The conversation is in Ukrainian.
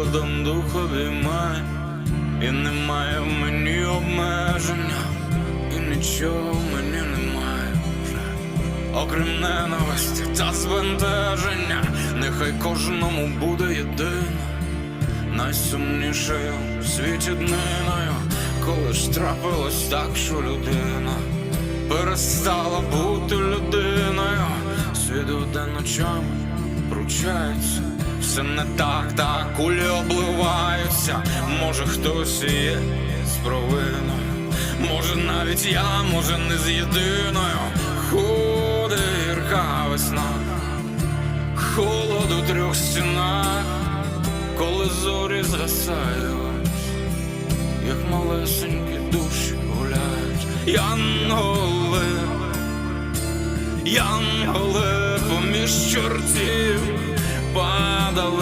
холодом духові має, і немає в мені обмеження, і нічого в мені немає вже. Окрім ненависті та збентеження, нехай кожному буде єдино, найсумнішою в світі дниною, коли ж трапилось так, що людина перестала бути людиною, світ день ночами пручається, все не так, так кулі обливаються. Може хтось і є з провиною, може навіть я, може не з єдиною. Худирка весна, холод у трьох стінах, коли зорі згасають, як малесенькі душі гуляють, Янголи, Янголи поміж чортів.